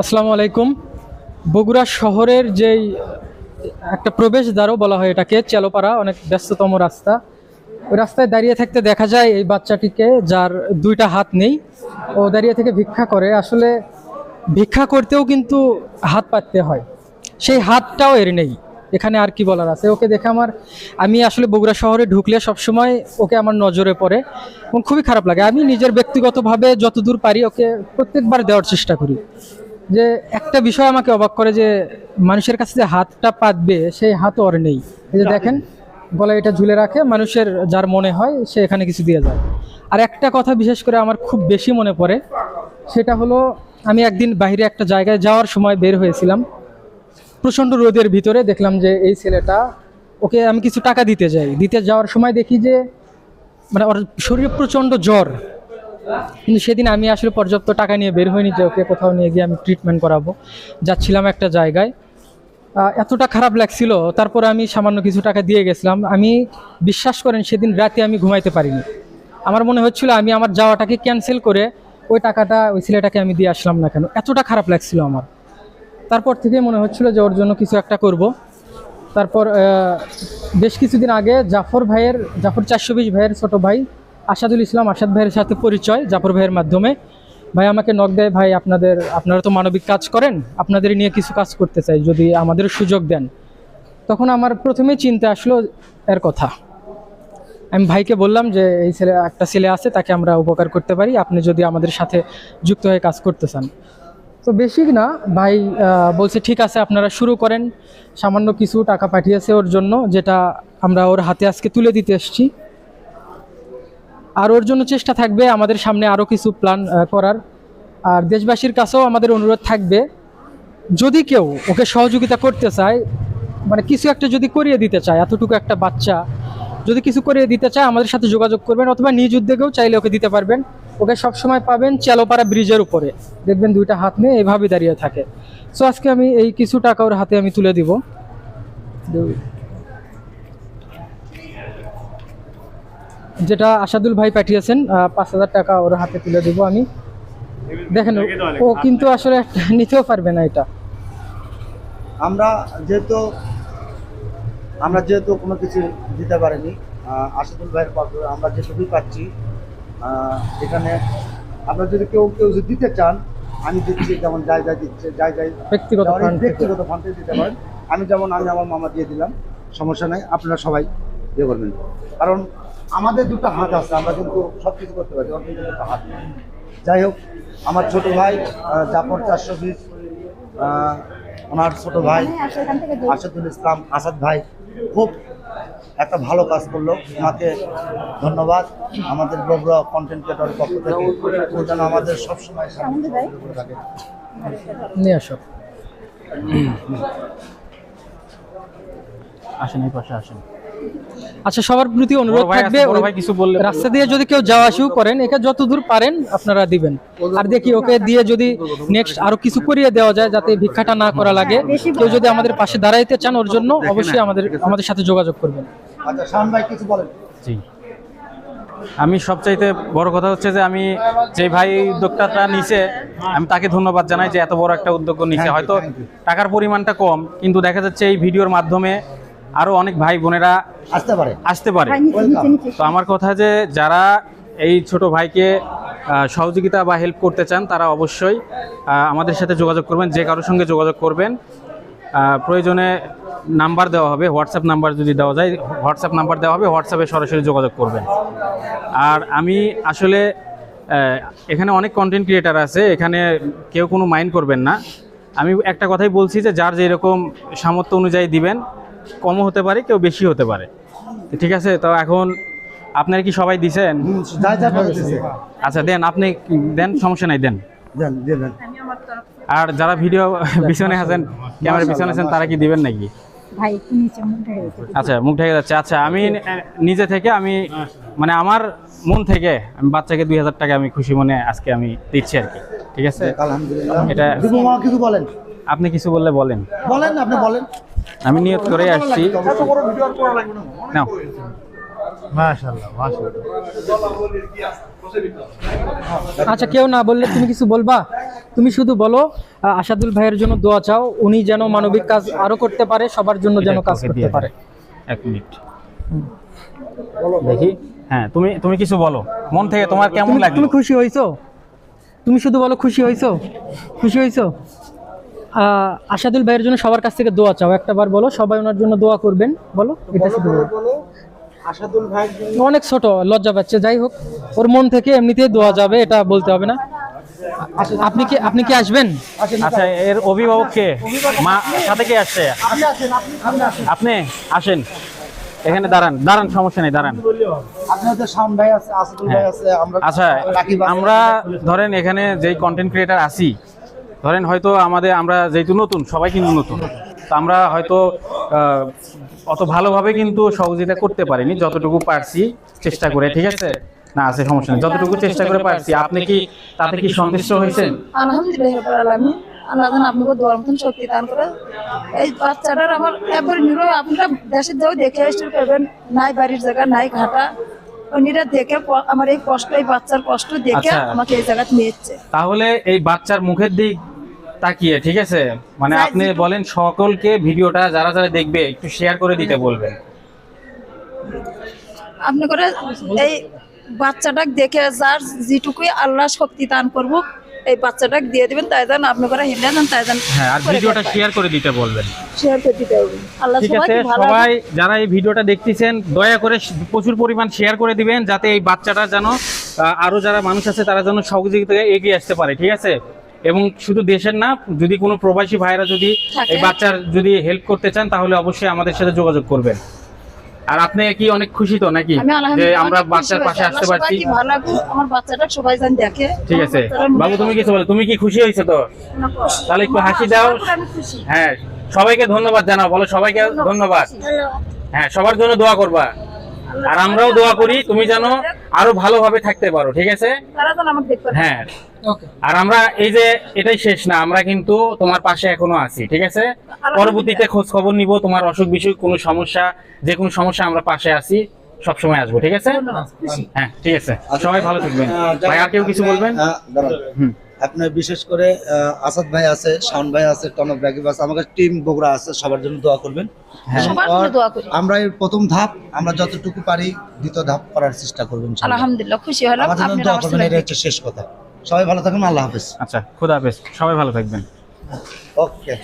আসসালামু আলাইকুম। বগুড়া শহরের যেই একটা প্রবেশদ্বারও বলা হয় এটাকে, চেলোপাড়া, অনেক ব্যস্ততম রাস্তা। ওই রাস্তায় দাঁড়িয়ে থাকতে দেখা যায় এই বাচ্চাটিকে, যার দুইটা হাত নেই। ও দাঁড়িয়ে থেকে ভিক্ষা করে। আসলে ভিক্ষা করতেও কিন্তু হাত পাততে হয়। সেই হাতটাও এর নেই। এখানে আর কি বলার আছে? ওকে দেখে আমার, আমি আসলে বগুড়া শহরে ঢুকলে সবসময় ওকে আমার নজরে পড়ে এবং খুবই খারাপ লাগে। আমি নিজের ব্যক্তিগতভাবে যতদূর পারি ওকে প্রত্যেকবার দেওয়ার চেষ্টা করি। যে একটা বিষয় আমাকে অবাক করে যে মানুষের কাছে যে হাতটা পাতবে, সেই হাত ওর নেই। এই যে দেখেন, গলায় এটা ঝুলে রাখে, মানুষের যার মনে হয় সে এখানে কিছু দিয়ে যায়। আর একটা কথা বিশেষ করে আমার খুব বেশি মনে পড়ে, সেটা হলো আমি একদিন বাইরে একটা জায়গায় যাওয়ার সময় বের হয়েছিলাম। প্রচণ্ড রোদের ভিতরে দেখলাম যে এই ছেলেটা, ওকে আমি কিছু টাকা দিতে যাই। দিতে যাওয়ার সময় দেখি যে মানে ওর শরীরে প্রচণ্ড জ্বর। কিন্তু সেদিন আমি আসলে পর্যাপ্ত টাকা নিয়ে বের হইনি যে ওকে কোথাও নিয়ে গিয়ে আমি ট্রিটমেন্ট করাবো। যাচ্ছিলাম একটা জায়গায়। এতটা খারাপ লাগছিল, তারপরে আমি সামান্য কিছু টাকা দিয়ে গেছিলাম। আমি বিশ্বাস করেন সেদিন রাতে আমি ঘুমাইতে পারিনি। আমার মনে হচ্ছিল আমি আমার যাওয়াটাকে ক্যান্সেল করে ওই টাকাটা, ওই ছেলেটাকে আমি দিয়ে আসলাম না কেন? এতটা খারাপ লাগছিল আমার। তারপর থেকে মনে হচ্ছিল যে ওর জন্য কিছু একটা করব। তারপর বেশ কিছুদিন আগে জাফর ভাইয়ের, জাফর চারশো বিশ ভাইয়ের ছোট ভাই আসাদুল ইসলাম আসাদ ভাইয়ের সাথে পরিচয়, জাফর ভাইয়ের মাধ্যমে। ভাই, আমাকে নক দেয়, ভাই, আপনাদের, আপনারা তো মানবিক কাজ করেন আপনাদের নিয়ে কিছু কাজ করতে চাই, যদি আমাদের সুযোগ দেন। তখন আমার প্রথমে চিন্তা আসলো এর কথা। আমি ভাইকে বললাম যে, এই ছেলে, একটা ছেলে আছে, তাকে আমরা উপকার করতে পারি, আপনি যদি আমাদের সাথে যুক্ত হয়ে কাজ করতে চান। তো বেশি না, ভাই বলছে, ঠিক আছে, আপনারা শুরু করেন। সামান্য কিছু টাকা পাঠিয়েছে ওর জন্য, যেটা আমরা ওর হাতে আজকে তুলে দিতে এসেছি। আর ওর জন্য চেষ্টা থাকবে আমাদের সামনে আরও কিছু প্ল্যান করার। আর দেশবাসীর কাছেও আমাদের অনুরোধ থাকবে, যদি কেউ ওকে সহযোগিতা করতে চায় মানে কিছু একটা যদি করিয়ে দিতে চায়, এতটুকু একটা বাচ্চা, যদি কিছু করিয়ে দিতে চায়, আমাদের সাথে যোগাযোগ করবেন অথবা নিজ উদ্যোগেও চাইলে ওকে দিতে পারবেন। ওকে সবসময় পাবেন চেলোপাড়া ব্রিজের উপরে। দেখবেন দুইটা হাত নিয়ে এভাবে দাঁড়িয়ে থাকে। সো আজকে আমি এই কিছু টাকা ওর হাতে আমি তুলে দিব। যেটা আসাদুল ভাই পাঠিয়েছেন পাঁচ হাজার টাকা ওর হাতে তুলে দিব আমি। দেখেন ও কিন্তু আসলে নিতেও পারবে না এটা। আমরা যেহেতু আমরা যেহেতু কোনো কিছু দিতে পারিনি আসাদুল ভাইয়ের পক্ষ আমরা যেটুকুই পাচ্ছি এখানে আপনারা যদি কেউ কেউ যদি দিতে চান আমি দিচ্ছি যেমন যাই যাই দিচ্ছে যাই যাই ব্যক্তিগত। ব্যক্তিগত ফান্ড দিতে পারেন। আমি যেমন আমি আমার মামা দিয়ে দিলাম সমস্যা নাই আপনারা সবাই ইয়ে করবেন। কারণ আমাদের দুটো হাত আছে আমরা কিন্তু সব কিছু করতে পারি ওর কিন্তু দুটো হাত যাই হোক আমার ছোট ভাই জাফর চারশো বিশ ওনার ছোট ভাই আসাদুল ইসলাম আসাদ ভাই খুব একটা ভালো কাজ করল। ওনাকে ধন্যবাদ। আমাদের বগুড়া কন্টেন্ট ক্রিয়েটরের পক্ষ থেকে ও যেন আমাদের সবসময় সামনে থাকে। নিয়ে আসো। আসেন এই পাশে আসেন। আচ্ছা সবার প্রতি অনুরোধ থাকবে কিছু বললে রাস্তা দিয়ে যদি কেউ যাওয়া আসিও করেন একে যত দূর পারেন আপনারা দিবেন। আর দেখি ওকে দিয়ে যদি নেক্সট আরও কিছু করিয়ে দেওয়া যায় যাতে ভিক্ষাটা না করা লাগে। কেউ যদি আমাদের পাশে দাঁড়াইতে চান ওর জন্য অবশ্যই আমাদের আমাদের সাথে যোগাযোগ করবেন। আচ্ছা শান ভাই কিছু বলেন। জি। আমি সবচাইতে বড় কথা হচ্ছে যে আমি যে ভাই উদ্যোগটা নিছে আমি তাকে ধন্যবাদ জানাই যে এত বড় একটা উদ্যোগ you, হয়তো টাকার পরিমাণটা কম কিন্তু দেখা যাচ্ছে এই ভিডিওর মাধ্যমে আরও অনেক ভাই বোনেরা আসতে পারে। আসতে পারে। তো আমার কথা যে যারা এই ছোট ভাইকে সহযোগিতা বা হেল্প করতে চান তারা অবশ্যই আমাদের সাথে যোগাযোগ করবেন যে কারোর সঙ্গে যোগাযোগ করবেন। প্রয়োজনে নাম্বার দেওয়া হবে হোয়াটসঅ্যাপ নাম্বার যদি দেওয়া যায় হোয়াটসঅ্যাপ নাম্বার দেওয়া হবে হোয়াটসঅ্যাপে সরাসরি যোগাযোগ করবেন। আর আমি আসলে এখানে অনেক কন্টেন্ট ক্রিয়েটার আছে এখানে কেউ কোনো মাইন্ড করবেন না। আমি একটা কথাই বলছি যে যার যেরকম সামর্থ্য অনুযায়ী দিবেন কমও হতে পারে কেউ বেশি হতে পারে। ঠিক আছে তো এখন আপনার কি সবাই দিছেন? আচ্ছা দেন আপনি দেন সমস্যা নাই দেন। আর যারা ভিডিও পিছনে আছেন ক্যামেরা পিছনে আছেন তারা কি দিবেন নাকি। আচ্ছা মুখ ঢেকে যাচ্ছে। আচ্ছা আমি নিজে থেকে আমি মানে আমার মন থেকে আমি বাচ্চাকে দুই হাজার টাকা আমি খুশি মনে আজকে আমি দিচ্ছি আর কি। ঠিক আছে? এটা- দিবু মা কিছু বলেন। আপনি কিছু বললে বলেন। বলেন আপনি বলেন। আমি নিয়ত করে আসছি। এত বড় ভিডিও আর করা লাগবে না নাও। মাশাআল্লাহ মাশাআল্লাহ। আচ্ছা কেউ না বললে তুমি কিছু বলবা? তুমি শুধু বলো আসাদুল ভাইয়ের জন্য দোয়া চাও উনি যেন মানবিক কাজ আরও করতে পারে সবার জন্য যেন কাজ করতে পারে। এক মিনিট। দেখি। হ্যাঁ তুমি তুমি কিছু বলো। মন থেকে তোমার কেমন লাগল তুমি খুশি হয়েছো তুমি শুধু বলো খুশি হয়েছো খুশি হয়েছো আহ, আসাদুল ভাইয়ের জন্য সবার কাছ থেকে দোয়া চাও। একটা বার বলো সবাই ওনার জন্য দোয়া করবেন। বলো এটা শুধু বলো। ভাই অনেক ছোট লজ্জা পাচ্ছে যাই হোক ওর মন থেকে এমনিতেই দোয়া যাবে এটা বলতে হবে না। আপনি কি আপনি কি আসবেন? আচ্ছা এর অভিভাবক কে? মা সাথে কে আসছে? আপনি আছেন আপনি সামনে আসেন। এখানে দাঁড়ান দাঁড়ান সমস্যা নেই দাঁড়ান। আপনাদের শাওন ভাই আছে আসাদুল ভাই আছে আমরা আচ্ছা আমরা ধরেন এখানে যেই কন্টেন্ট ক্রিয়েটার আছি ধরেন হয়তো আমাদের আমরা যেহেতু নতুন সবাই কিন্তু নতুন। তো আমরা হয়তো অত ভালোভাবে কিন্তু সহযোগিতা করতে পারিনি যতটুকু পারছি চেষ্টা করে ঠিক আছে? না আছে সমস্যা নেই। যতটুকু চেষ্টা করে পারছি আপনি কি তাতে কি সন্তুষ্ট হয়েছেন? আলহামদুলিল্লাহ আল্লাহ যেন আপনাকে দোয়ার মতন শক্তি দান করে। এই বাচ্চাটার আমার একবার নিরো আপনারা দেশের যাও দেখে আসতে পারবেন। নাই বাড়ির জায়গা নাই ঘাটা। ওনিরা দেখে আমার এই কষ্ট এই বাচ্চার কষ্ট দেখে আচ্ছা। আমাকে এই তাহলে এই বাচ্চার মুখের দিক তাকিয়ে ঠিক আছে? মানে আপনি বলেন সকলকে ভিডিওটা যারা যারা দেখবে একটু শেয়ার করে দিতে বলবেন। আপনি করে এই বাচ্চাটাকে দেখে যার যেটুকুই আল্লাহ শক্তি দান করব এই বাচ্চাটাকে দিয়ে দিবেন তাই যেন আপনি করে হিলে দেন তাই যেন হ্যাঁ আর ভিডিওটা শেয়ার করে দিতে বলবেন। শেয়ার করে দিতে হবে। আল্লাহ সবাইকে ভালো সবাই যারা এই ভিডিওটা দেখতেছেন দয়া করে প্রচুর পরিমাণ শেয়ার করে দিবেন যাতে এই বাচ্চাটা যেন আরও যারা মানুষ আছে তারা যেন সহযোগিতায় এগিয়ে আসতে পারে ঠিক আছে? এবং শুধু দেশের না যদি কোনো প্রবাসী ভাইরা যদি এই বাচ্চার যদি হেল্প করতে চান তাহলে অবশ্যই আমাদের সাথে যোগাযোগ করবেন। আর আপনি কি অনেক খুশি তো নাকি? যে আমরা বাচ্চার পাশে আসতে পারছি। আমার বাচ্চাটা সবাই যেন দেখে। ঠিক আছে। বাবু তুমি কিছু বলো তুমি কি খুশি হয়েছে তো? তাহলে একটু হাসি দাও। হ্যাঁ সবাইকে ধন্যবাদ জানাও। বলো সবাইকে ধন্যবাদ। হ্যাঁ সবার জন্য দোয়া করবা। আর আমরাও দোয়া করি তুমি যেন আরও ভালোভাবে থাকতে পারো ঠিক আছে। হ্যাঁ। আর আমরা এই যে এটাই শেষ না আমরা কিন্তু তোমার পাশে এখনও আছি ঠিক আছে? পরবর্তীতে খোঁজ খবর নিব তোমার অসুখ বিসুখ কোনো সমস্যা যে কোনো সমস্যা আমরা পাশে আছি সব সময় আসব ঠিক আছে? হ্যাঁ ঠিক আছে। সবাই ভালো থাকবেন। ভাই আর কেউ কিছু বলবেন? হুম। আপনার বিশেষ করে আহ, আসাদ ভাই আছে শাওন ভাই আছে টনক রাকিব আছে আমাদের টিম বগুড়া আছে সবার জন্য দোয়া করবেন। হ্যাঁ। আমরা এই প্রথম ধাপ আমরা যতটুকু পারি দ্বিতীয় ধাপ করার চেষ্টা করবেন আলহামদুলিল্লাহ খুশি হলাম। আপনারা দোয়া করবেন এটা হচ্ছে শেষ কথা। সবাই ভালো থাকবেন আল্লাহ হাফেজ। আচ্ছা খুদা হাফেজ। সবাই ভালো থাকবেন। ওকে।